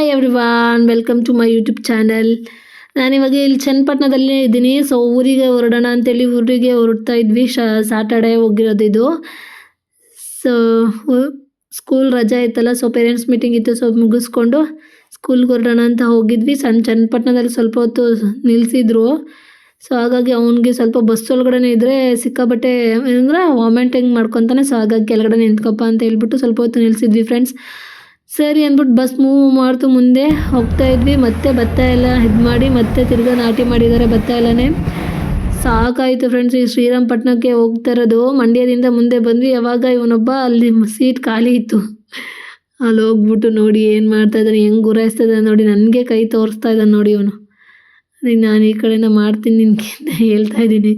Hi everyone welcome to my YouTube channel ನಾನಿವಾಗ ಇಲ್ಲಿ ಚನ್ನಪಟ್ಟಣದಲ್ಲೇ ಇದ್ದೀನಿ. ಸೊ ಊರಿಗೆ ಹೊರಡೋಣ ಅಂತೇಳಿ ಊರಿಗೆ ಹೊರಡ್ತಾ ಇದ್ವಿ. ಶ ಸ್ಯಾಟರ್ಡೇ ಹೋಗಿರೋದು ಇದು. ಸೊ ಸ್ಕೂಲ್ ರಜೆ ಇತ್ತಲ್ಲ ಸೊ ಪೇರೆಂಟ್ಸ್ ಮೀಟಿಂಗ್ ಇತ್ತು ಸೊ ಮುಗಿಸ್ಕೊಂಡು ಸ್ಕೂಲ್ಗೆ ಹೊರಡೋಣ ಅಂತ ಹೋಗಿದ್ವಿ. ಸಣ್ಣ ಚನ್ನಪಟ್ಟಣದಲ್ಲಿ ಸ್ವಲ್ಪ ಹೊತ್ತು ನಿಲ್ಲಿಸಿದ್ರು ಸೊ ಹಾಗಾಗಿ ಅವನಿಗೆ ಸ್ವಲ್ಪ ಬಸ್ ಒಳಗಡೆ ಇದ್ದರೆ ಸಿಕ್ಕಾಬಟ್ಟೆ ಏನಂದ್ರೆ ವಾಮಿಟಿಂಗ್ ಮಾಡ್ಕೊತಾನೆ. ಸೊ ಹಾಗಾಗಿ ಕೆಳಗಡೆ ನಿಂತ್ಕೊಪ್ಪ ಅಂತ ಹೇಳ್ಬಿಟ್ಟು ಸ್ವಲ್ಪ ಹೊತ್ತು ನಿಲ್ಲಿಸಿದ್ವಿ ಫ್ರೆಂಡ್ಸ್ ಸರಿ ಅಂದ್ಬಿಟ್ಟು ಬಸ್ ಮೂವ್ ಮಾಡ್ತು ಮುಂದೆ ಹೋಗ್ತಾ ಇದ್ವಿ. ಮತ್ತೆ ಭತ್ತ ಎಲ್ಲ ಇದು ಮಾಡಿ ಮತ್ತೆ ತಿರ್ಗಾ ನಾಟಿ ಮಾಡಿದ್ದಾರೆ ಭತ್ತ ಎಲ್ಲನೇ. ಸಾಕಾಯಿತು ಫ್ರೆಂಡ್ಸ್ ಈ ಶ್ರೀರಂಗಪಟ್ಟಣಕ್ಕೆ ಹೋಗ್ತಾ ಇರೋದು. ಮಂಡ್ಯದಿಂದ ಮುಂದೆ ಬಂದ್ವಿ. ಯಾವಾಗ ಇವನೊಬ್ಬ ಅಲ್ಲಿ ಸೀಟ್ ಖಾಲಿ ಇತ್ತು. ಅಲ್ಲಿ ಹೋಗ್ಬಿಟ್ಟು ನೋಡಿ ಏನು ಮಾಡ್ತಾ ಇದ್ದಾನೆ, ಹೆಂಗೆ ಗುರಾಯಿಸ್ತಾ ಇದ್ದಾನೆ ನೋಡಿ, ನನಗೆ ಕೈ ತೋರಿಸ್ತಾ ಇದ್ದಾನೆ ನೋಡಿ ಇವನು. ನಾನು ಈ ಕಡೆಯಿಂದ ಮಾಡ್ತೀನಿ ನಿನಗೆ ಹೇಳ್ತಾ ಇದ್ದೀನಿ.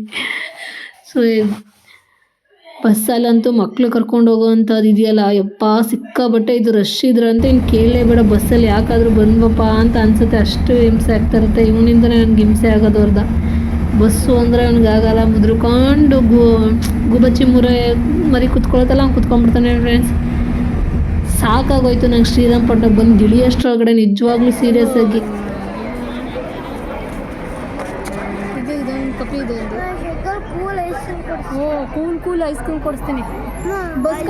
ಸೊ ಬಸ್ಸಲ್ಲಂತೂ ಮಕ್ಳು ಕರ್ಕೊಂಡು ಹೋಗೋವಂಥದ್ದು ಇದೆಯಲ್ಲ? ಯಪ್ಪ ಸಿಕ್ಕಾಬಟ್ಟೆ ಇದು ರಶ್ ಇದ್ರಂತೆ ಇನ್ನು ಕೇಳಲೇಬೇಡ. ಬಸ್ಸಲ್ಲಿ ಯಾಕಾದರೂ ಬಂದ್ವಪ್ಪ ಅಂತ ಅನ್ಸುತ್ತೆ. ಅಷ್ಟು ಹಿಂಸೆ ಆಗ್ತಾ ಇರುತ್ತೆ. ಇವನಿಂದನೇ ನನಗೆ ಹಿಂಸೆ ಆಗೋದು ಅವ್ರದ ಬಸ್ಸು ಅಂದರೆ ಅವ್ನಿಗೆ ಆಗಲ್ಲ. ಮುದ್ರಕೊಂಡು ಗು, ಗುಬಚ್ಚಿ ಮುರೆ ಮರಿ ಕುತ್ಕೊಳತ್ತಲ್ಲ, ಅವ್ನು ಕುತ್ಕೊಂಡ್ಬಿಡ್ತಾನೆ ಫ್ರೆಂಡ್ಸ್ ಸಾಕಾಗೋಯ್ತು ನಂಗೆ ಶ್ರೀರಂಗಪಟ್ಟಣಕ್ಕೆ ಬಂದು. ಗಿಳಿಯಷ್ಟರೊಳಗಡೆ ನಿಜವಾಗ್ಲೂ ಸೀರಿಯಸ್ ಆಗಿ ಇದು ಇದೊಂದು ಕಪಿ ಇದೆ ಒಂದು ಕೂಲ್ ಐಸ್ ಕ್ರೀಮ್ ಓ ಕೂಲ್ ಕೂಲ್ ಐಸ್ ಕ್ರೀಮ್ ಕೊಡಿಸ್ತೀನಿ. ಬಸ್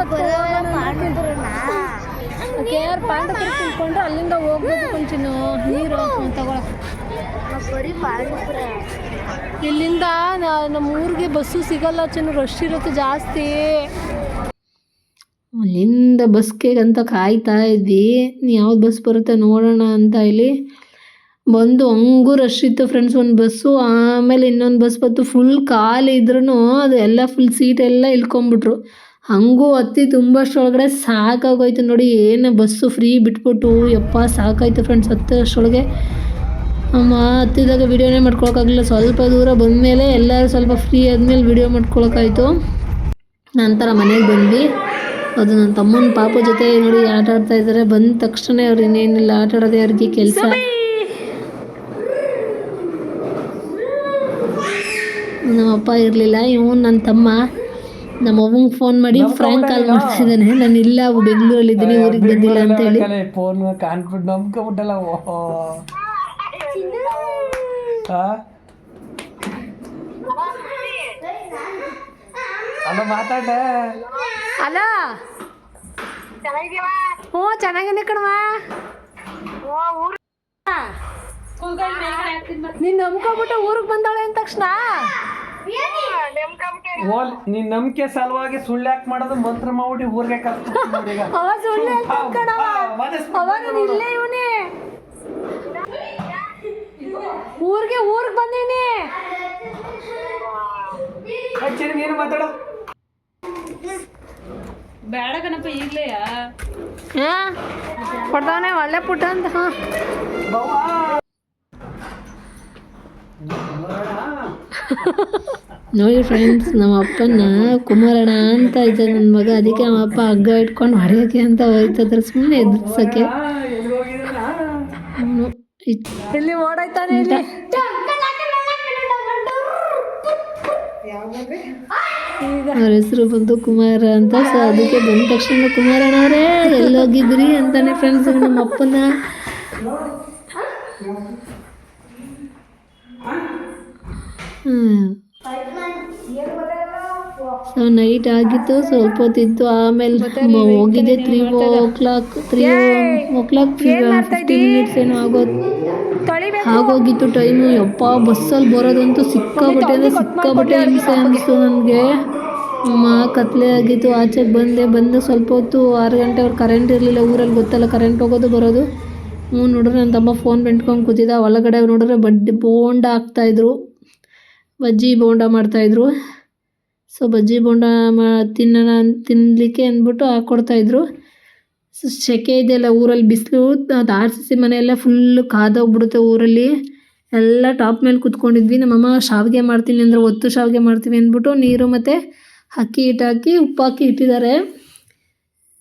ಕೆ ಆರ್ ಪಾಂಡಪುರ ತಿಳ್ಕೊಂಡು ಅಲ್ಲಿಂದ ಹೋಗ್ಬೇಕು ಕೊಂಚಿನ ನೀರು ತಗೊಳ ಬರೀ ಪಾನಿಪುರ ಇಲ್ಲಿಂದ ನಮ್ಮ ಊರಿಗೆ ಬಸ್ಸು ಸಿಗಲ್ಲ ಚೆನ್ನ ರಶ್ ಇರುತ್ತೆ ಜಾಸ್ತಿ. ಅಲ್ಲಿಂದ ಬಸ್ಗೆ ಅಂತ ಕಾಯ್ತಾ ಇದ್ವಿ ಯಾವ್ದು ಬಸ್ ಬರುತ್ತೆ ನೋಡೋಣ ಅಂತ ಇಲ್ಲಿ ಬಂದು ಹಂಗೂ ರಶ್ ಇತ್ತು ಫ್ರೆಂಡ್ಸ್ ಒಂದು ಬಸ್ಸು ಆಮೇಲೆ ಇನ್ನೊಂದು ಬಸ್ ಬಂತು ಫುಲ್ ಖಾಲಿ ಇದ್ರೂ ಅದು ಎಲ್ಲ ಫುಲ್ ಸೀಟ್ ಎಲ್ಲ ಇಳ್ಕೊಂಬಿಟ್ರು ಹಂಗೂ ಹತ್ತಿ ತುಂಬಷ್ಟೊಳಗಡೆ ಸಾಕಾಗೋಯ್ತು ನೋಡಿ, ಏನು ಬಸ್ಸು ಫ್ರೀ ಬಿಟ್ಬಿಟ್ಟು, ಯಪ್ಪ ಸಾಕಾಯ್ತು ಫ್ರೆಂಡ್ಸ್ ಹತ್ತಷ್ಟೊಳಗೆ ಅಮ್ಮ ಹತ್ತಿದಾಗ ವೀಡಿಯೋನೇ ಮಾಡ್ಕೊಳಕ್ಕಾಗಲಿಲ್ಲ, ಸ್ವಲ್ಪ ದೂರ ಬಂದಮೇಲೆ ಎಲ್ಲರೂ ಸ್ವಲ್ಪ ಫ್ರೀ ಆದಮೇಲೆ ವಿಡಿಯೋ ಮಾಡ್ಕೊಳಕ್ಕಾಯ್ತು. ನಂತರ ಮನೆಗೆ ಬಂದ್ವಿ. ಅದು ನನ್ನ ತಮ್ಮನ ಪಾಪ ಜೊತೆ ನೋಡಿ ಆಟ ಆಡ್ತಾ ಇದ್ದಾರೆ ಬಂದ ತಕ್ಷಣ ಅವ್ರು ಇನ್ನೇನಿಲ್ಲ ಆಟ ಆಡೋದೇ ಅವ್ರಿಗೆ ಕೆಲಸ. ನಮ್ಮಪ್ಪ ಇರಲಿಲ್ಲ ಇವನು ನನ್ನ ತಮ್ಮ. ನಮ್ಮ ಅವ್ವಂಗೆ ಫೋನ್ ಮಾಡಿ ಫ್ರ್ಯಾಂಕ್ ಕಾಲ್ ಮಾಡ್ತಿದ್ದಾನೆ ನಾನು ಇಲ್ಲ ಬೆಂಗಳೂರಲ್ಲಿ ಇದ್ದೀನಿ ಊರಿಗೆ ಬಂದಿಲ್ಲ ಅಂತ ಹೇಳಿ. ಫೋನ್ ಕಾನ್ಫಿಡ್ ನಂಬ್ಕೊಬಿಟ್ಟಲ್ಲ ಅಲ್ಲ ಮಾತಾಡ ಅಲೋ ಹ್ಞೂ ಚೆನ್ನಾಗಿದೆ ಕಣವ ನೀನು ನಂಬ್ಕೊಬಿಟ್ಟು ಊರಿಗೆ ಬಂದಾಳೆ ಅಂದ ತಕ್ಷಣ? ಓಲ್ ನೀನ್ ನಂಬಿಕೆ ಸಲುವಾಗಿ ಸುಳ್ಳು ಯಾಕೆ ಮಾಡೋದು? ಮಂತ್ರ ಮಾಡ್ಬಿಟ್ಟು ಊರಿಗೆ ಅವ ಸುಳ್ಳು ಹೇಳ್ತಾನ್ ಕಣವ ಬಾ, ವಾದಿಸ್ಬಿಡು. ಅವ ಇಲ್ಲೇ ಇವನೇ. ಊರಿಗೆ ಊರಿಗೆ ಬಂದೀನಿ. ಹಚ್ಚಿರಿ ನೀನು ಮಾತಾಡು. ಬೇಡ ಕಣಪ್ಪ ಈಗಲೇ ಹಾ ಕೊಡ್ತಾವನೆ ಒಳ್ಳೆ ಪುಟ್ಟ ಅಂತ ಹಾ. ನೋಡಿ ಫ್ರೆಂಡ್ಸ್ ನಮ್ಮ ಅಪ್ಪನ ಕುಮಾರಣ್ಣ ಅಂತ ಇದ್ದ ನನ್ನ ಮಗ. ಅದಕ್ಕೆ ನಮ್ಮ ಅಪ್ಪ ಹಗ್ಗ ಇಟ್ಕೊಂಡು ಹೊಡೆಯೋಕೆ ಅಂತ ಹೋಯ್ತದ್ರ ಸುಮ್ಮನೆ ಎದುರ್ಸಕ್ಕೆ. ಇಲ್ಲಿ ಓಡಾಯ್ತಾನೆ ಇಲ್ಲಿ. ಅವ್ರ ಹೆಸರು ಬಂದು ಕುಮಾರ ಅಂತ. ಸೊ ಅದಕ್ಕೆ ಬಂದ ತಕ್ಷಣ ಕುಮಾರಣ ಅವರೇ ಎಲ್ಲೋಗಿದ್ರಿ ಅಂತಾನೆ ಫ್ರೆಂಡ್ಸ್ ನಮ್ಮ ಅಪ್ಪನ ಸೊ ನೈಟ್ ಆಗಿತ್ತು ಸ್ವಲ್ಪ ಹೊತ್ತಿತ್ತು ಆಮೇಲೆ ಹೋಗಿದೆ ಹೋಗಿದ್ದೆ three o'clock three o'clock fifty minutes ಏನೋ ಆಗೋದು ಆಗೋಗಿತ್ತು ಟೈಮು ಯಪ್ಪ ಬಸ್ಸಲ್ಲಿ ಬರೋದಂತೂ ಸಿಕ್ಕಾಬಟ್ಟೆ ಅಂದರೆ ಸಿಕ್ಕಾಬಟ್ಟೆ ಹಿಂಸೆ ಅನಿಸ್ತು ನನಗೆ. ಕತ್ಲೆ ಆಗಿತ್ತು. ಆಚೆಗೆ ಬಂದೆ ಬಂದು ಸ್ವಲ್ಪ ಹೊತ್ತು ಆರು ಗಂಟೆ ಅವ್ರು ಕರೆಂಟ್ ಇರಲಿಲ್ಲ ಊರಲ್ಲಿ ಗೊತ್ತಲ್ಲ ಕರೆಂಟ್ ಹೋಗೋದು ಬರೋದು. ಹ್ಞೂ ನೋಡಿದ್ರೆ ನನ್ನ ತಮ್ಮ ಫೋನ್ ಬೆಂಟ್ಕೊಂಡು ಕೂತಿದ್ದ. ಒಳಗಡೆ ನೋಡಿದ್ರೆ ಬಡ್ಡಿ ಬೋಂಡ ಹಾಕ್ತಾಯಿದ್ರು ಬಜ್ಜಿ ಬೋಂಡ ಮಾಡ್ತಾಯಿದ್ರು ಸೊ ಬಜ್ಜಿ ಬೋಂಡ ಮಾ, ತಿನ್ನೋಣ ತಿನ್ನಲಿಕ್ಕೆ ಅಂದ್ಬಿಟ್ಟು ಹಾಕ್ಕೊಡ್ತಾಯಿದ್ರು ಸೊ ಸೆಕೆ ಇದೆಯಲ್ಲ ಊರಲ್ಲಿ ಬಿಸಿಲು, ಅದು ಆರ್ ಸಿ ಸಿ ಮನೆಯೆಲ್ಲ ಫುಲ್ಲು ಕಾದೋಗ್ಬಿಡುತ್ತೆ ಊರಲ್ಲಿ. ಎಲ್ಲ ಟಾಪ್ ಮೇಲೆ ಕುತ್ಕೊಂಡಿದ್ವಿ. ನಮ್ಮಮ್ಮ ಶಾವಿಗೆ ಮಾಡ್ತೀನಿ ಅಂದರೆ, ಒತ್ತು ಶಾವಿಗೆ ಮಾಡ್ತೀವಿ ಅಂದ್ಬಿಟ್ಟು ನೀರು ಮತ್ತು ಅಕ್ಕಿ ಹಿಟ್ಟು ಹಾಕಿ, ಉಪ್ಪು ಇಟ್ಟಿದ್ದಾರೆ.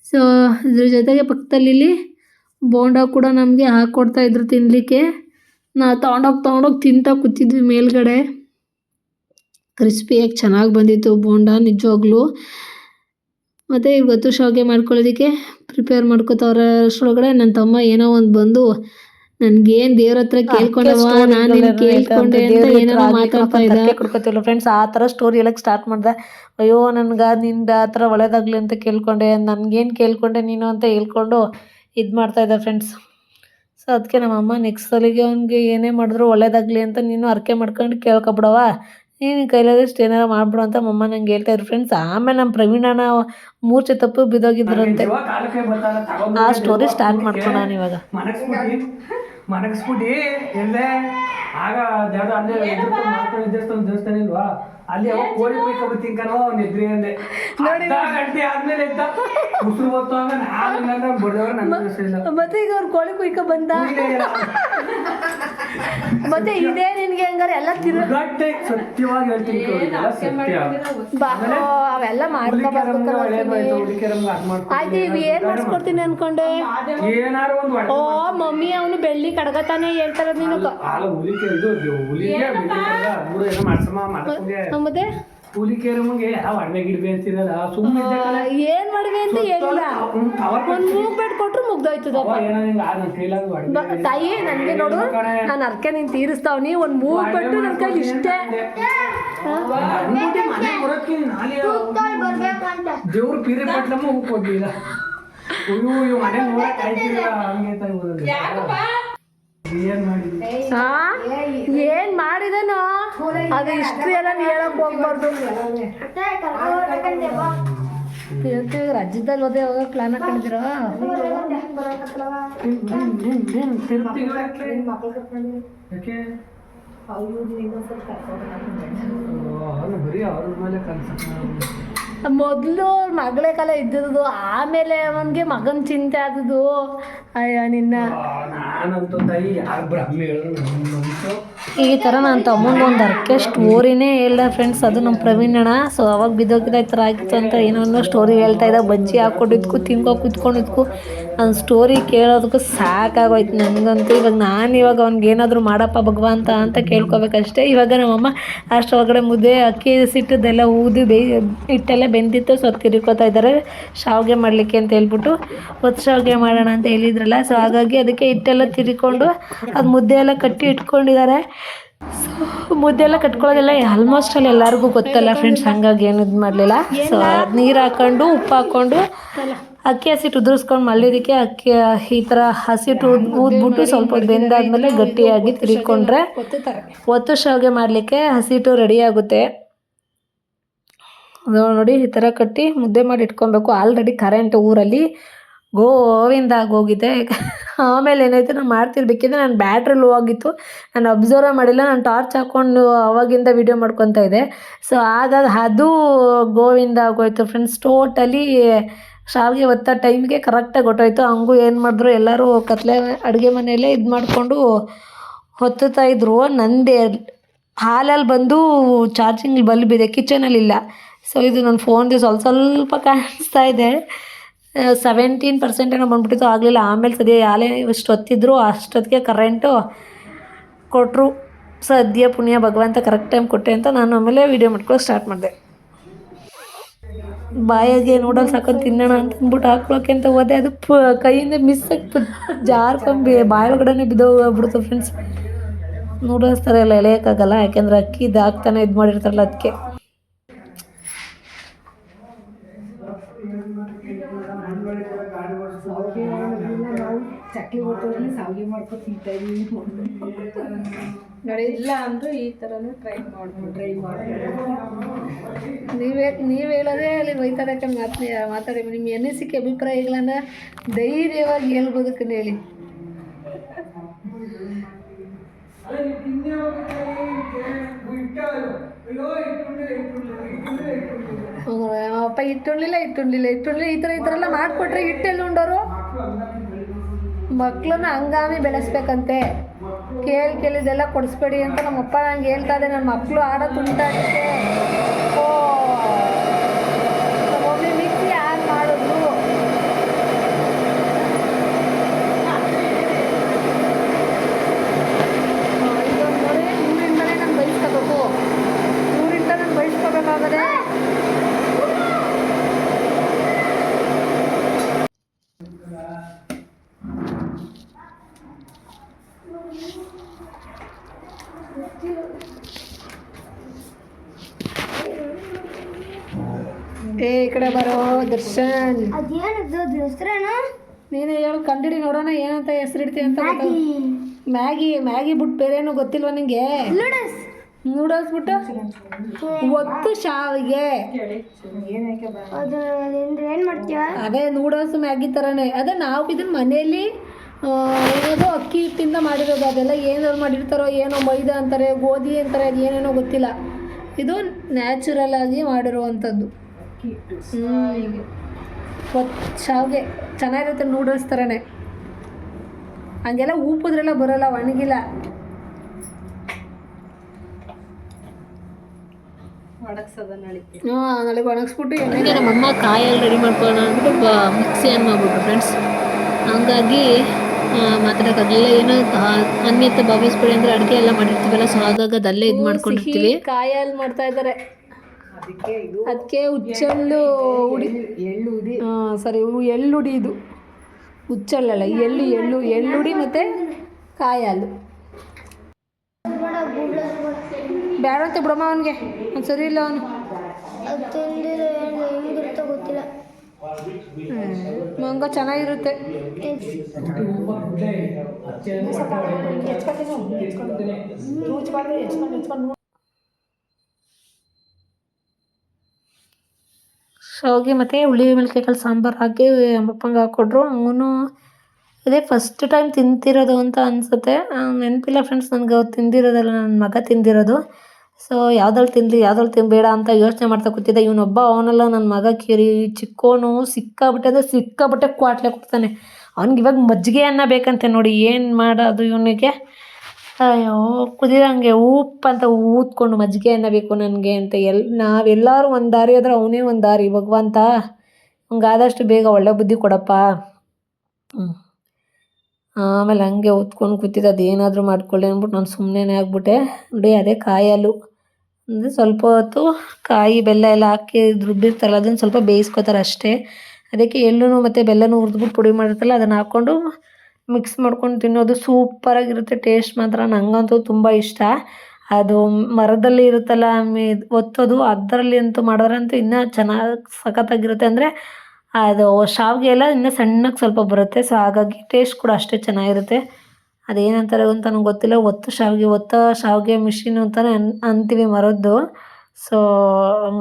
ಸೊ ಇದ್ರ ಜೊತೆಗೆ ಪಕ್ಕದಲ್ಲಿ ಬೋಂಡ ಕೂಡ ನಮಗೆ ಹಾಕ್ಕೊಡ್ತಾಯಿದ್ರು ತಿನ್ನಲಿಕ್ಕೆ ನಾವು ತೊಗೊಂಡೋಗಿ ತೊಗೊಂಡೋಗಿ ತಿಂತಾ ಕೂತಿದ್ವಿ ಮೇಲ್ಗಡೆ. ಕ್ರಿಸ್ಪಿಯಾಗಿ ಚೆನ್ನಾಗಿ ಬಂದಿತ್ತು ಬೋಂಡ ನಿಜವಾಗ್ಲೂ. ಮತ್ತು ಇವತ್ತು ಶಾವಿಗೆ ಮಾಡ್ಕೊಳ್ಳೋದಕ್ಕೆ ಪ್ರಿಪೇರ್ ಮಾಡ್ಕೋತಾವ್ರೆ ಅಷ್ಟರೊಳಗಡೆ. ನನ್ನ ತಮ್ಮ ಏನೋ ಒಂದು ಬಂದು ನನ್ಗೇನ್ ದೇವ್ರ ಹತ್ರ ಕೇಳ್ಕೊಂಡವ ನಾನು ಕೇಳ್ಕೊಂಡೆ ಅಂತ ಏನೋ ಮಾತಾಡ್ತಾ ಇದ್ದ. ಕೊಡ್ಕೋತಿಲ್ಲ ಫ್ರೆಂಡ್ಸ್ ಆ ಥರ ಸ್ಟೋರಿ ಹೇಳಕ್ ಸ್ಟಾರ್ಟ್ ಮಾಡ್ದೆ. ಅಯ್ಯೋ ನನ್ಗ ನಿಂದ ಆ ಥರ ಒಳ್ಳೇದಾಗ್ಲಿ ಅಂತ ಕೇಳ್ಕೊಂಡೆ. ನನ್ಗೇನ್ ಕೇಳ್ಕೊಂಡೆ ನೀನು ಅಂತ ಹೇಳ್ಕೊಂಡು ಇದು ಮಾಡ್ತಾ ಇದ್ದೆ ಫ್ರೆಂಡ್ಸ್ ಸೊ ಅದಕ್ಕೆ ನಮ್ಮಮ್ಮ ನೆಕ್ಸ್ಟ್ ಸಲಿಗೆ ಅವ್ನಿಗೆ ಏನೇ ಮಾಡಿದ್ರು ಒಳ್ಳೇದಾಗಲಿ ಅಂತ ನೀನು ಅರ್ಕೆ ಮಾಡ್ಕೊಂಡು ಕೇಳ್ಕೊಬಿಡವ ನೀನು ಕೈಲಾದಷ್ಟು ಏನಾರ ಮಾಡ್ಬಿಡು ಅಂತ ಮಮ್ಮ ನಂಗೆ ಹೇಳ್ತಾ ಇದ್ರು. ಫ್ರೆಂಡ್ಸ್ ಆಮೇಲೆ ನಮ್ಮ ಪ್ರವೀಣನ ಮೂರ್ಛೆ ತಪ್ಪು ಬಿದ್ದೋಗಿದ್ರಂತೆ. ಆ ಸ್ಟೋರಿ ಸ್ಟಾರ್ಟ್ ಮಾಡ್ಕೊಂಡವನು ಇವಾಗ. ಮನಗ್ಸ್ಬಿಟ್ಟು ಎಲ್ಲೇ. ಆಗ ದೇವ್ರ ಅಲ್ಲೇ ಮಾಡ್ಕೊಂಡು ದೇವಸ್ಥಾನ ದೇವಸ್ಥಾನ ಇಲ್ವಾ? ಅಲ್ಲಿ ಅವಾಗ ಕೋಳಿ ತಿನ್ಕನೋ ಅವ್ನ ಎದ್ರಿ ಅಂದೆ. ಗಂಟೆ ಆದ್ಮೇಲೆ ಎದ್ದ. ಉಸಿರು ಹೊತ್ತು ಆಗ ನಾನು ಬಡದವ್ರ ನನ್ನ ಇಲ್ಲ. ಮತ್ತೆ ಈಗ ಅವ್ರು ಕೋಳಿ ಕುಯ್ಕ ಬಂದ? ಮತ್ತೆ ಇದೇ ನಿನ್ಗೆ ಹಂಗಾರೆ ಎಲ್ಲ ತಿರು ಗಟ್ಟೆ ಸತ್ಯವಾಗಿ ಹೇಳ್ತೀನಿ ಸತ್ಯ. ಬಾ ಅವೆಲ್ಲ ಆಯ್ತು ಈಗ ಏನ್ ಮಾಡಿಸ್ಕೊಡ್ತೀನಿ ಅನ್ಕೊಂಡೆ? ಓ ಮಮ್ಮಿ ಅವನು ಬೆಳ್ಳಿ ಕಡಗತಾನೆ ಹೇಳ್ತಾರ ನೀನು ಮೂರು ಏನೋ ಯಾವ ಗಿಡ್ಬೆ ಸುಮ್ಮನೆ ಮಾಡ್ವಿ ಅಂತ ಹೇಳಿಲ್ಲ. ಒಂದ್ ಮೂಗ್ ಬೆಡ್ ಕೊಟ್ರು ತಾಯಿ ನನ್ಗೆ ನೋಡು. ನಾನು ಅರ್ಕೆ ನೀನ್ ತೀರಿಸ್ತಾವ್ನಿ ಒಂದ್ ಮೂಗ್ ಪಟ್ಟು ನನ್ ಕೈ ಇಷ್ಟೇ. ದೇವ್ರ ಪೀರೆ ಪಟ್ಲಮ್ಮ ಹೂ ಕೊಡ್ಲಿಲ್ಲ ಅಯ್ಯೋ ಇವ್ ಮನೆ ನೋಡಕ್ ಆಯ್ತಿಲ್ಲ ಹಂಗೆ ಅಂತ ಇವ್ರು ಏನ್ ಮಾಡಿದನು ಹಾ ಏನ್ ಮಾಡಿದನೋ? ಅದು ಹಿಸ್ಟ್ರಿ ಎಲ್ಲ ನೀ ಹೇಳಕ್ ಹೋಗ್ಬಾರ್ದು. ರಾಜ್ಯದಲ್ಲಿ ಹೋದೆ ಹೋಗೋ ಪ್ಲಾನ್ ಅವ್ನು ಬರೀ ಅವ್ರ ಮೇಲೆ ಮೊದಲು ಮಗಳೇ ಕಾಲ ಇದ್ದಿದ್ದು ಆಮೇಲೆ ಅವನಿಗೆ ಮಗನ ಚಿಂತೆ ಆದದ್ದು. ಅಯ್ಯ, ನಿನ್ನ ನಾನಂತೂ ತಾಯಿ ಯಾರು ಬ್ರಹ್ಮೆ ನಮ್ಮಂತೂ ಈ ಥರ ನನ್ನ ತಮ್ಮಂಗೆ ಒಂದು ಅರ್ಕೆ ಸ್ಟೋರಿನೇ ಹೇಳ್ದೆ ಫ್ರೆಂಡ್ಸ್ ಅದು ನಮ್ಮ ಪ್ರವೀಣ್ ಅಣ್ಣ. ಸೊ ಅವಾಗ ಬಿದ್ದೋಗಿದ ಈ ಥರ ಆಗಿತ್ತು ಅಂತ ಏನೋ ಸ್ಟೋರಿ ಹೇಳ್ತಾ ಇದ್ದ. ಬಜ್ಜಿ ಹಾಕ್ಕೊಂಡಿದ್ಕು ತಿಂಗೋ ಕುತ್ಕೊಂಡಿದ್ಕು. ನನ್ನ ಸ್ಟೋರಿ ಕೇಳೋದಕ್ಕೂ ಸಾಕಾಗೋಯ್ತು ನನಗಂತೂ ಇವಾಗ ನಾನು ಇವಾಗ ಅವ್ನಿಗೆ ಏನಾದರೂ ಮಾಡಪ್ಪ ಭಗವಂತ ಅಂತ ಕೇಳ್ಕೊಬೇಕಷ್ಟೇ. ಇವಾಗ ನಮ್ಮಮ್ಮ ಅಷ್ಟೊಳಗಡೆ ಮುದ್ದೆ ಅಕ್ಕಿ ಸಿಟ್ಟದೆಲ್ಲ ಊದಿ ಬೇ, ಹಿಟ್ಟೆಲ್ಲ ಬೆಂದಿತ್ತು. ಸೊ ತಿರ್ಕೋತಾ ಇದ್ದಾರೆ. ಶಾವಿಗೆ ಮಾಡಲಿಕ್ಕೆ ಅಂತ ಹೇಳ್ಬಿಟ್ಟು ಒತ್ತು ಶಾವಿಗೆ ಮಾಡೋಣ ಅಂತ ಹೇಳಿದ್ರಲ್ಲ. ಸೊ ಹಾಗಾಗಿ ಅದಕ್ಕೆ ಹಿಟ್ಟೆಲ್ಲ ತಿರ್ಕೊಂಡು ಅದು ಮುದ್ದೆ ಎಲ್ಲ ಕಟ್ಟಿ ಇಟ್ಕೊಂಡಿದ್ದಾರೆ. ಸೊ ಮುದ್ದೆ ಎಲ್ಲ ಕಟ್ಕೊಳ್ಳೋದೆಲ್ಲ ಆಲ್ಮೋಸ್ಟ್ ಅಲ್ಲಿ ಎಲ್ಲರಿಗೂ ಗೊತ್ತಲ್ಲ ಫ್ರೆಂಡ್ಸ್ ಹಂಗಾಗಿ ಏನು ಇದು ಮಾಡಲಿಲ್ಲ. ಸೊ ನೀರು ಹಾಕೊಂಡು, ಉಪ್ಪು ಹಾಕ್ಕೊಂಡು ಅಕ್ಕಿ ಹಸಿಟ್ಟು ಉದುರಿಸ್ಕೊಂಡು ಮಲ್ಲಿದಕ್ಕೆ ಅಕ್ಕಿ, ಈ ಥರ ಹಸಿಟ್ಟು ಊದ್ ಊದ್ಬಿಟ್ಟು ಸ್ವಲ್ಪ ಬೆಂದಾದ್ಮೇಲೆ ಗಟ್ಟಿಯಾಗಿ ತಿರ್ಕೊಂಡ್ರೆ ಒತ್ತು ಶಾವಿಗೆ ಮಾಡಲಿಕ್ಕೆ ಹಸಿಟ್ಟು ರೆಡಿ ಆಗುತ್ತೆ. ನೋಡಿ ಈ ಥರ ಕಟ್ಟಿ ಮುದ್ದೆ ಮಾಡಿ ಇಟ್ಕೊಬೇಕು. ಆಲ್ರೆಡಿ ಕರೆಂಟ್ ಊರಲ್ಲಿ ಗೋವಿಂದ ಆಗೋಗಿದೆ. ಆಮೇಲೆ ಏನಾಯಿತು, ನಾನು ಮಾಡ್ತಿರ್ಬೇಕಿದ್ರೆ ನಾನು ಬ್ಯಾಟ್ರಿ ಲೋ ಆಗಿತ್ತು. ನಾನು ಅಬ್ಸರ್ವ್ ಮಾಡಿಲ್ಲ, ನಾನು ಟಾರ್ಚ್ ಹಾಕ್ಕೊಂಡು ಅವಾಗಿಂದ ವಿಡಿಯೋ ಮಾಡ್ಕೊತಾ ಇದ್ದೆ. ಸೊ ಆಗ ಅದು ಗೋವಿಂದ ಆಗೋಯ್ತು ಫ್ರೆಂಡ್ಸ್ ಟೋಟಲಿ ಶಾವಿಗೆ ಒತ್ತ ಟೈಮ್ಗೆ ಕರೆಕ್ಟಾಗಿ ಹೊಟ್ಟೋಯ್ತು ಹಂಗೂ ಏನು ಮಾಡಿದ್ರು, ಎಲ್ಲರೂ ಕತ್ಲೆ ಅಡುಗೆ ಮನೆಯಲ್ಲೇ ಇದು ಮಾಡಿಕೊಂಡು ಹೊತ್ತುತ್ತಾ ಇದ್ರು. ನಂದೇ ಹಾಲಲ್ಲಿ ಬಂದು ಚಾರ್ಜಿಂಗ್ ಬಲ್ಬ್ ಇದೆ ಕಿಚನಲ್ಲಿಲ್ಲ ಸೊ ಇದು ನನ್ನ ಫೋನ್ದು ಸ್ವಲ್ಪ ಸ್ವಲ್ಪ ಕಾಣಿಸ್ತಾ ಇದೆ. ಸೆವೆಂಟೀನ್ ಪರ್ಸೆಂಟ್ ಏನೋ ಬಂದ್ಬಿಟ್ಟಿತ್ತು. ಆಗಲಿಲ್ಲ. ಆಮೇಲೆ ಸದ್ಯ ಯಾಲೇ ಇಷ್ಟೊತ್ತಿದ್ರು ಅಷ್ಟೊತ್ತಿಗೆ ಕರೆಂಟು ಕೊಟ್ಟರು ಸದ್ಯ ಪುಣ್ಯ ಭಗವಂತ ಕರೆಕ್ಟ್ ಟೈಮ್ ಕೊಟ್ಟೆ ಅಂತ ನಾನು ಆಮೇಲೆ ವೀಡಿಯೋ ಮಾಡ್ಕೊಳ್ಳೋಕೆ ಸ್ಟಾರ್ಟ್ ಮಾಡಿದೆ. ಬಾಯಿಗೆ ನೂಡಲ್ಸ್ ಹಾಕೊಂಡು ತಿನ್ನೋಣ ಅಂತ ಅಂದ್ಬಿಟ್ಟು ಹಾಕ್ಳೋಕೆ ಅಂತ ಹೋದೆ. ಅದು ಪ, ಕೈಯಿಂದ ಮಿಸ್ ಆಗಿ ಜಾರ್ಕೊಂಬಿ ಬಾಯಿ ಒಳಗಡೆ ಬಿದ್ದೋಗ್ಬಿಡ್ತು ಫ್ರೆಂಡ್ಸ್ ನೂಡಲ್ಸ್ ಥರ ಎಲ್ಲ ಎಳೆಯೋಕ್ಕಾಗಲ್ಲ. ಯಾಕೆಂದ್ರೆ ಅಕ್ಕಿ ಇದು ಹಾಕ್ತಾನೆ ಇದು ಮಾಡಿರ್ತಾರಲ್ಲ ಅದಕ್ಕೆ ಇಲ್ಲ ಅಂದ್ರೆ ಈ ಥರನೂ ಟ್ರೈ ಮಾಡ್ಬೋದು. ಟ್ರೈ ನೀವೇ ನೀವು ಹೇಳೋದೇ ಅಲ್ಲಿ ಬೈತಾರೆ ಮಾತು ಮಾತಾಡಿ ನಿಮ್ಮ ಅನಿಸಿಕೆ ಅಭಿಪ್ರಾಯಗಳನ್ನ ಧೈರ್ಯವಾಗಿ ಹೇಳ್ಬೋದಕ್ಕನ್ನು ಹೇಳಿ. ಅಪ್ಪ ಇಟ್ಟುಣ್ಲಿಲ್ಲ ಇಟ್ಟುಣ್ಲಿಲ್ಲ ಇಟ್ಟುಣ್ಲಿ ಈ ಥರ ಈ ಥರ ಎಲ್ಲ ಮಾಡಿಕೊಟ್ರೆ ಹಿಟ್ಟೆಲ್ಲಿ ಉಂಡೋರು? ಮಕ್ಳನ್ನ ಹಂಗಾಮಿ ಬೆಳೆಸ್ಬೇಕಂತೆ. ಕೇಳಿ ಕೇಳಿದೆಲ್ಲ ಕೊಡಿಸ್ಬೇಡಿ ಅಂತ ನಮ್ಮಪ್ಪ ನಂಗೆ ಹೇಳ್ತಾ ಇದೆ ನನ್ನ ಮಕ್ಕಳು ಆಡೋ ತುಂಟಾಟಕ್ಕೆ ಓ ನಮ್ಮಮ್ಮಿ ಮಿಕ್ಸಿ ಆನ್ ಮಾಡಿದ್ರು ಇದೊಂದು ನೋಡಿ ಊರಿಂದಲೇ ನಾನು ಬಯಸ್ಕೋಬೇಕು ಊರಿಂದ ನಾನು ಬಯಸ್ಕೋಬೇಕಾಗದೆ ಏ ಈ ಕಡೆ ಬರೋ ದರ್ಶನ್ ಅದೇನದು ನೀನೇ ಹೇಳು ಕಂಡಿಡಿ ನೋಡೋಣ ಏನಂತ ಹೆಸರಿಡ್ತೀವಿ ಅಂತ ಮ್ಯಾಗಿ. ಮ್ಯಾಗಿ ಬಿಟ್ಟು ಬೇರೆ ಏನೂ ಗೊತ್ತಿಲ್ವಾ ನಿಂಗೆ? ನೂಡಲ್ಸ್. ನೂಡಲ್ಸ್ ಬಿಟ್ಟು? ಒತ್ತು ಶಾವಿಗೆ. ಅದು ನೂಡಲ್ಸ್ ಮ್ಯಾಗಿ ಥರನೇ ಅದೇ ನಾವು ಇದನ್ನ ಮನೆಯಲ್ಲಿ ಆ, ಏನದು ಅಕ್ಕಿ ಹಿಟ್ಟಿಂದ ಮಾಡಿರೋದು ಅದೆಲ್ಲ ಏನಾದ್ರು ಮಾಡಿರ್ತಾರೋ ಏನೋ ಮೈದಾ ಅಂತಾರೆ ಗೋಧಿ ಅಂತಾರೆ ಅದು ಏನೇನೋ ಗೊತ್ತಿಲ್ಲ. ಇದು ನ್ಯಾಚುರಲ್ ಆಗಿ ಮಾಡಿರುವಂಥದ್ದು. ಒತ್ತು ಶಾವಿಗೆ ಚೆನ್ನಾಗಿರುತ್ತೆ ನೂಡಲ್ಸ್ ಥರನೇ ಹಂಗೆಲ್ಲ ಉಪ್ಪುದ್ರೆಲ್ಲ ಬರೋಲ್ಲ ಒಣಗಿಲ್ಲ. ಹಾಂ ನಾಳೆ ಒಣಗಿಸ್ಬಿಟ್ಟು ಎಣ್ಣೆಗೆ ನಮ್ಮ ಅಮ್ಮ ಕಾಯಲ್ಲಿ ರೆಡಿ ಮಾಡ್ಕೊಳ್ಳೋಣ ಅಂದ್ಬಿಟ್ಟು ಬ ಮಿಕ್ಸಿ ಆನ್ ಮಾಡ್ಬಿಟ್ರು ಫ್ರೆಂಡ್ಸ್ ಹಂಗಾಗಿ ಮಾತಾಡೋಕ್ಕಾಗಲಿಲ್ಲ. ಏನೋ ಅನ್ಯತೆ ಭಾವಿಸ್ಬೇಡಿ ಅಂದರೆ ಅಡುಗೆ ಎಲ್ಲ ಮಾಡಿರ್ತೀವಲ್ಲ ಸೊ ಹಾಗಾಗಿ ಅದಲ್ಲೇ ಇದು ಮಾಡ್ಕೊಂಡಿರ್ತೀವಿ. ಕಾಯಲ್ಲಿ ಮಾಡ್ತಾ ಇದ್ದಾರೆ ಅದಕ್ಕೆ ಹುಚ್ಚೆಳ್ಳು ಉಡಿ ಹಾಂ ಸರಿ ಎಳ್ಳುಡಿ ಇದು ಹುಚ್ಚಳ್ಳಲ್ಲ ಎಳ್ಳು ಎಳ್ಳು ಎಳ್ಳುಡಿ ಮತ್ತು ಕಾಯಾಲು. ಬೇಡ ಅಂತ ಬಿಡಮ್ಮ ಅವನಿಗೆ. ಅವ್ನು ಸರಿ ಇಲ್ಲ ಅವನು. ಮಂಗ ಚೆನ್ನಾಗಿರುತ್ತೆ. ಶಾವಿಗೆ ಮತ್ತು ಹುಳಿ ಮೆಣಸಿನ್ಕಾಯಿ ಸಾಂಬಾರು ಹಾಕಿ ಅಮ್ಮಪ್ಪಂಗೆ ಹಾಕ್ಕೊಟ್ರು. ಅವನು ಅದೇ ಫಸ್ಟ್ ಟೈಮ್ ತಿಂತಿರೋದು ಅಂತ ಅನಿಸುತ್ತೆ. ನೆನಪಿಲ್ಲ ಫ್ರೆಂಡ್ಸ್ ನನಗೆ ಅವ್ರು ತಿಂದಿರೋದಲ್ಲ ನನ್ನ ಮಗ ತಿಂದಿರೋದು. ಸೊ ಯಾವ್ದ್ರಲ್ಲಿ ತಿನ್ನಲಿ ಯಾವ್ದ್ರಲ್ಲಿ ತಿನ್ಬೇಡ ಅಂತ ಯೋಚನೆ ಮಾಡ್ತಾ ಕೂತಿದ್ದೆ. ಇವನೊಬ್ಬ ಅವನಲ್ಲ ನನ್ನ ಮಗ ಕಿರಿ, ಚಿಕ್ಕೋನು ಸಿಕ್ಕಾಬಿಟ್ಟೆ ಅಂದರೆ ಸಿಕ್ಕಾಬಿಟ್ಟೆ ಕ್ವಾಟ್ಲೆ ಕೊಡ್ತಾನೆ. ಅವ್ನಿಗೆ ಇವಾಗ ಮಜ್ಜಿಗೆ ಅನ್ನ ಬೇಕಂತೆ ನೋಡಿ, ಏನು ಮಾಡೋದು ಇವನಿಗೆ? ಅಯ್ಯೋ, ಕುದಿರಂಗೆ ಉಪ್ಪು ಅಂತ ಊದ್ಕೊಂಡು ಮಜ್ಜಿಗೆ ಬೇಕು ನನಗೆ ಅಂತ ಎಲ್, ನಾವೆಲ್ಲರೂ ಒಂದು ದಾರಿ ಆದರೆ ಅವನೇ ಒಂದು ದಾರಿ. ಭಗವಂತ ಆದಷ್ಟು ಬೇಗ ಒಳ್ಳೆ ಬುದ್ಧಿ ಕೊಡಪ್ಪ. ಆಮೇಲೆ ಹಂಗೆ ಊದ್ಕೊಂಡು ಕೂತಿದ್ದು ಅದೇನಾದರೂ ಮಾಡ್ಕೊಳ್ಳಿ ಅಂದ್ಬಿಟ್ಟು ನಾನು ಸುಮ್ಮನೆ ಆಗ್ಬಿಟ್ಟೆ. ನೋಡಿ, ಅದೇ ಕಾಯಿ ಹಾಲು ಅಂದರೆ ಸ್ವಲ್ಪ ಹೊತ್ತು ಕಾಯಿ ಬೆಲ್ಲ ಎಲ್ಲ ಹಾಕಿ ರುಬ್ಬಿರ್ತಾರಲ್ಲ, ಅದನ್ನು ಸ್ವಲ್ಪ ಬೇಯಿಸ್ಕೋತಾರೆ ಅಷ್ಟೇ. ಅದಕ್ಕೆ ಎಳ್ಳು ಮತ್ತು ಬೆಲ್ಲನೂ ಹುರಿದ್ಬಿಟ್ಟು ಪುಡಿ ಮಾಡಿರ್ತಾರಲ್ಲ, ಅದನ್ನು ಹಾಕ್ಕೊಂಡು ಮಿಕ್ಸ್ ಮಾಡ್ಕೊಂಡು ತಿನ್ನೋದು ಸೂಪರಾಗಿರುತ್ತೆ ಟೇಸ್ಟ್ ಮಾತ್ರ ನನಗಂತೂ ತುಂಬ ಇಷ್ಟ. ಅದು ಮರದಲ್ಲಿ ಇರುತ್ತಲ್ಲ, ಮಿ, ಒತ್ತೋದು ಅದರಲ್ಲಿ ಅಂತೂ ಮಾಡೋರಂತೂ ಇನ್ನೂ ಚೆನ್ನಾಗಿ ಸಖತ್ತಾಗಿರುತ್ತೆ. ಅಂದರೆ ಅದು ಶಾವಿಗೆ ಎಲ್ಲ ಇನ್ನೂ ಸಣ್ಣಗೆ ಸ್ವಲ್ಪ ಬರುತ್ತೆ. ಸೊ ಹಾಗಾಗಿ ಟೇಸ್ಟ್ ಕೂಡ ಅಷ್ಟೇ ಚೆನ್ನಾಗಿರುತ್ತೆ. ಅದೇನಂತಾರೆ ಅಂತ ನನಗೆ ಗೊತ್ತಿಲ್ಲ. ಒತ್ತು ಶಾವಿಗೆ, ಒತ್ತ ಶಾವಿಗೆ ಮಿಷಿನ್ ಅಂತಲೇ ಅನ್, ಅಂತೀವಿ ಮರದ್ದು. ಸೊ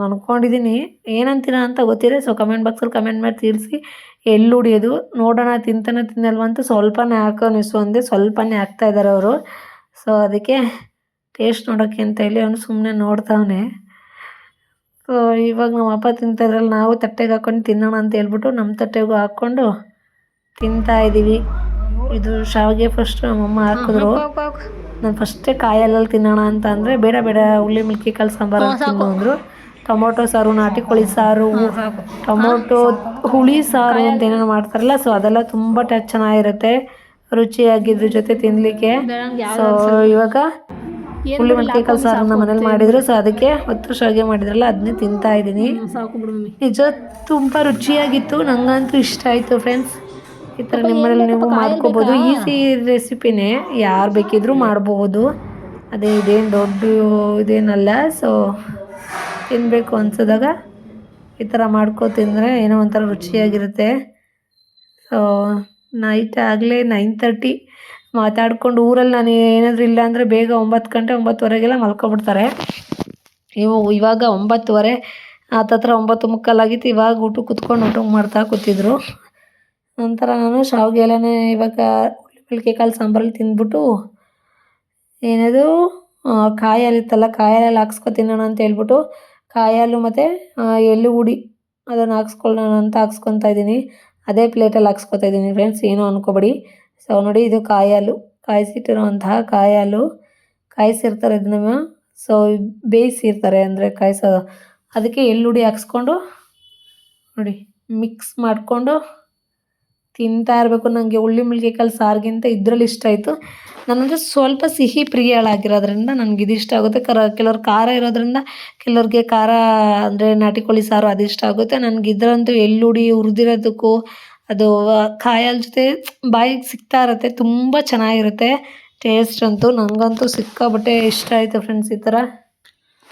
ಅಂದ್ಕೊಂಡಿದ್ದೀನಿ ಏನಂತೀರ ಅಂತ ಗೊತ್ತಿದೆ ಸೊ ಕಮೆಂಟ್ ಬಾಕ್ಸಲ್ಲಿ ಕಮೆಂಟ್ ಮಾಡಿ ತಿಳಿಸಿ ಎಲ್ಲಿ ಉಡಿಯೋದು? ನೋಡೋಣ, ತಿಂತಾನೆ ತಿನ್ನಲ್ವ ಅಂತ ಸ್ವಲ್ಪನೇ ಹಾಕೋ ಅಂದೆ ಸ್ವಲ್ಪನೇ ಹಾಕ್ತಾ ಇದ್ದಾರೆ ಅವರು. ಸೊ ಅದಕ್ಕೆ ಟೇಸ್ಟ್ ನೋಡೋಕ್ಕೆ ಅಂತ ಹೇಳಿ ಅವನು ಸುಮ್ಮನೆ ನೋಡ್ತಾವನೆ. ಸೊ ಇವಾಗ ನಮ್ಮ ಅಪ್ಪ ತಿಂತಾಯಿದ್ರಲ್ಲಿ ನಾವು ತಟ್ಟೆಗೆ ಹಾಕ್ಕೊಂಡು ತಿನ್ನೋಣ ಅಂತ ಹೇಳ್ಬಿಟ್ಟು ನಮ್ಮ ತಟ್ಟೆಗೂ ಹಾಕ್ಕೊಂಡು ತಿಂತಾ ಇದ್ದೀವಿ ಇದು ಶಾವಿಗೆ ಫಸ್ಟ್ ನಮ್ಮಮ್ಮ ಹಾಕಿದ್ರು. ನಾನು ಫಸ್ಟೇ ಕಾಯಲ್ಲಲ್ಲಿ ತಿನ್ನೋಣ ಅಂತ ಅಂದರೆ ಬೇಡ ಬೇಡ ಹುಳಿ ಮಿಲ್ಕಿ ಕಾಳು ಸಾಂಬಾರು ತಿನ್ನು ಅಂದರು ಟೊಮೊಟೊ ಸಾರು ನಾಟಿ ಕೋಳಿ ಸಾರು ಟೊಮೊಟೊ ಹುಳಿ ಸಾರು ಅಂತ ಏನೇನು ಮಾಡ್ತಾರಲ್ಲ ಸೊ ಅದೆಲ್ಲ ತುಂಬ ಟಚ್ ಚೆನ್ನಾಗಿರುತ್ತೆ. ರುಚಿಯಾಗಿದ್ರ ಜೊತೆ ತಿನ್ನಲಿಕ್ಕೆ ಸೊ ಇವಾಗ ಹುಳಿ ಮಿಲ್ಕಿ ಕಾಳು ಸಾರು ನಮ್ಮ ಮನೇಲಿ ಮಾಡಿದ್ರು ಸೊ ಅದಕ್ಕೆ ಹೊತ್ತು ಶಾವಿಗೆ ಮಾಡಿದ್ರಲ್ಲ ಅದನ್ನೇ ತಿಂತಾ ಇದ್ದೀನಿ. ನಿಜ ತುಂಬ ರುಚಿಯಾಗಿತ್ತು ನಂಗಂತೂ ಇಷ್ಟ ಆಯಿತು ಫ್ರೆಂಡ್ಸ್ ಈ ಥರ ನಿಮ್ಮಲ್ಲಿ ನೀವು ಮಾಡ್ಕೋಬೋದು. ಈಸಿ ರೆಸಿಪಿನೇ ಯಾರು ಬೇಕಿದ್ರೂ ಮಾಡಬಹುದು ಅದೇ ಇದೇನು ದೊಡ್ಡ ಇದೇನಲ್ಲ ಸೊ ತಿನ್ನಬೇಕು ಅನ್ಸಿದಾಗ ಈ ಥರ ಮಾಡ್ಕೊ ತಿಂದರೆ ಏನೋ ಒಂಥರ ರುಚಿಯಾಗಿರುತ್ತೆ. ಸೊ ನೈಟ್ ಆಗಲೇ ನೈನ್ ತರ್ಟಿ ಮಾತಾಡ್ಕೊಂಡು ಊರಲ್ಲಿ ನಾನು ಏನಾದರೂ ಇಲ್ಲ ಅಂದರೆ ಬೇಗ ಒಂಬತ್ತು ಗಂಟೆ ಒಂಬತ್ತುವರೆಗೆಲ್ಲ ಮಲ್ಕೊಬಿಡ್ತಾರೆ. ಇವು ಇವಾಗ ಒಂಬತ್ತುವರೆ ಹತ್ತತ್ರ ಒಂಬತ್ತು ಮುಕ್ಕಾಲಾಗಿತ್ತು. ಇವಾಗ ಊಟ ಕುತ್ಕೊಂಡು ಊಟ ಮಾಡ್ತಾ ಕೂತಿದ್ರು. ನಂತರ ನಾನು ಶಾವಿಗೆ ಎಲ್ಲನೇ ಇವಾಗ ಮಿಲ್ಕಿ ಕಾಳು ಸಾಂಬಾರಲ್ಲಿ ತಿಂದ್ಬಿಟ್ಟು ಏನದು ಕಾಯಿ ಹಾಲಿತ್ತಲ್ಲ ಕಾಯಿ ಹಾಲಲ್ಲಿ ಹಾಕ್ಸ್ಕೊ ತಿನ್ನೋಣ ಅಂತ ಹೇಳ್ಬಿಟ್ಟು ಕಾಯಿ ಹಾಲು ಮತ್ತು ಎಳ್ಳು ಹುಡಿ ಅದನ್ನು ಹಾಕ್ಸ್ಕೊಳ್ಳೋಣ ಅಂತ ಹಾಕ್ಸ್ಕೊತಾ ಇದ್ದೀನಿ. ಅದೇ ಪ್ಲೇಟಲ್ಲಿ ಹಾಕ್ಸ್ಕೊತಾ ಇದ್ದೀನಿ ಫ್ರೆಂಡ್ಸ್, ಏನೋ ಅನ್ಕೋಬೇಡಿ. ಸೊ ನೋಡಿ ಇದು ಕಾಯಿ ಹಾಲು ಕಾಯಿಸಿಟ್ಟಿರುವಂತಹ ಕಾಯಿ ಹಾಲು ಕಾಯಿಸಿರ್ತಾರೆ ಇದನ್ನ ಸೊ ಬೇಯಿಸಿರ್ತಾರೆ ಅಂದರೆ ಕಾಯಿಸೋದು. ಅದಕ್ಕೆ ಎಳ್ಳುಡಿ ಹಾಕ್ಸ್ಕೊಂಡು, ನೋಡಿ ಮಿಕ್ಸ್ ಮಾಡಿಕೊಂಡು ತಿಂತಾ ಇರಬೇಕು ನನಗೆ ಉಳ್ಳಿ ಕಾಲು ಸಾರಿಗಿಂತ ಇದ್ರಲ್ಲಿ ಇಷ್ಟ ಆಯಿತು. ನನಗೆ ಸ್ವಲ್ಪ ಸಿಹಿ ಪ್ರಿಯಳಾಗಿರೋದ್ರಿಂದ ನನಗೆ ಇಷ್ಟ ಆಗುತ್ತೆ. ಕರ, ಕೆಲವ್ರು ಖಾರ ಇರೋದ್ರಿಂದ ಕೆಲವ್ರಿಗೆ ಖಾರ ಅಂದರೆ ನಾಟಿ ಕೋಳಿ ಸಾರು ಅದು ಇಷ್ಟ ಆಗುತ್ತೆ. ನನಗೆ ಇದರಂತೂ ಎಳ್ಳುಡಿ ಹುರಿದಿರೋದಕ್ಕೂ ಅದು ಕಾಯಲ್ ಜೊತೆ ಬಾಯಿಗೆ ಸಿಗ್ತಾ ಇರುತ್ತೆ, ತುಂಬ ಚೆನ್ನಾಗಿರುತ್ತೆ. ಟೇಸ್ಟ್ ಅಂತೂ ನನಗಂತೂ ಸಿಕ್ಕಾಬಟ್ಟೆ ಇಷ್ಟ ಆಯಿತು ಫ್ರೆಂಡ್ಸ್ ಈ ಥರ.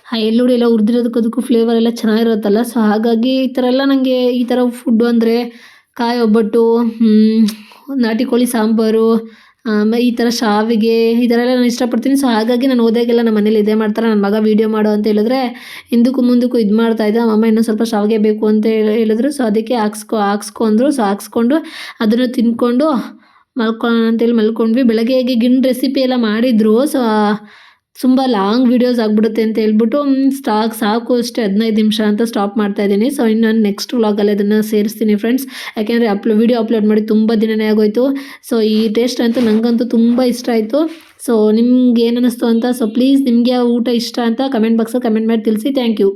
ಆ ಎಲ್ಲ ಹುರಿದಿರೋದಕ್ಕೂ ಅದಕ್ಕೂ ಫ್ಲೇವರ್ ಎಲ್ಲ ಚೆನ್ನಾಗಿರುತ್ತಲ್ಲ? ಸೊ ಹಾಗಾಗಿ ಈ ಥರ ಎಲ್ಲ ನನಗೆ ಈ ಥರ ಫುಡ್ಡು ಅಂದರೆ ಕಾಯಿ ಒಬ್ಬಟ್ಟು ನಾಟಿ ಕೋಳಿ ಸಾಂಬಾರು ಈ ಥರ ಶಾವಿಗೆ, ಈ ಥರ ಎಲ್ಲ ನಾನು ಇಷ್ಟಪಡ್ತೀನಿ. ಸೊ ಹಾಗಾಗಿ ನಾನು ಓದಾಗೆಲ್ಲ ನಮ್ಮ ಮನೇಲಿ ಇದೇ ಮಾಡ್ತಾರೆ. ನನ್ನ ಮಗ ವೀಡಿಯೋ ಮಾಡು ಅಂತ ಹೇಳಿದ್ರೆ ಹಿಂದಕ್ಕೂ ಮುಂದಕ್ಕೂ ಇದು ಮಾಡ್ತಾಯಿದ್ದೆ ಅಮ್ಮ ಇನ್ನೊಂದು ಸ್ವಲ್ಪ ಶಾವಿಗೆ ಬೇಕು ಅಂತ ಹೇಳಿದ್ರು. ಸೊ ಅದಕ್ಕೆ ಹಾಕ್ಸ್ಕೊ ಹಾಕ್ಸ್ಕೊ ಅಂದರು. ಸೊ ಹಾಕ್ಸ್ಕೊಂಡು ಅದನ್ನು ತಿಂದ್ಕೊಂಡು ಮಲ್ಕೊಳ್ಳೋಣ ಅಂತೇಳಿ ಮಲ್ಕೊಂಡ್ವಿ. ಬೆಳಗ್ಗೆ ಹೇಗೆ ರೆಸಿಪಿ ಎಲ್ಲ ಮಾಡಿದ್ರು. ಸೊ ತುಂಬ ಲಾಂಗ್ ವೀಡಿಯೋಸ್ ಆಗಿಬಿಡುತ್ತೆ ಅಂತ ಹೇಳ್ಬಿಟ್ಟು ಸ್ಟಾಕ್ ಸಾಕು ಅಷ್ಟೇ, ಹದಿನೈದು ನಿಮಿಷ ಅಂತ ಸ್ಟಾಪ್ ಮಾಡ್ತಾ ಇದ್ದೀನಿ. ಸೊ ಇನ್ನು ನಾನು ನೆಕ್ಸ್ಟ್ ವ್ಲಾಗಲ್ಲಿ ಅದನ್ನು ಸೇರಿಸ್ತೀನಿ ಫ್ರೆಂಡ್ಸ್ ಯಾಕೆಂದರೆ ಅಪ್ಲೋ ವೀಡಿಯೋ ಅಪ್ಲೋಡ್ ಮಾಡಿ ತುಂಬ ದಿನನೇ ಆಗೋಯ್ತು. ಸೊ ಈ ಟೇಸ್ಟ್ ಅಂತೂ ನನಗಂತೂ ತುಂಬ ಇಷ್ಟ ಆಯಿತು. ಸೊ ನಿಮ್ಗೆ ಏನು ಅನ್ನಿಸ್ತು ಅಂತ ಸೊ ಪ್ಲೀಸ್ ನಿಮಗೆ ಊಟ ಇಷ್ಟ ಅಂತ ಕಮೆಂಟ್ ಬಾಕ್ಸಲ್ಲಿ ಕಮೆಂಟ್ ಮಾಡಿ ತಿಳಿಸಿ. Thank you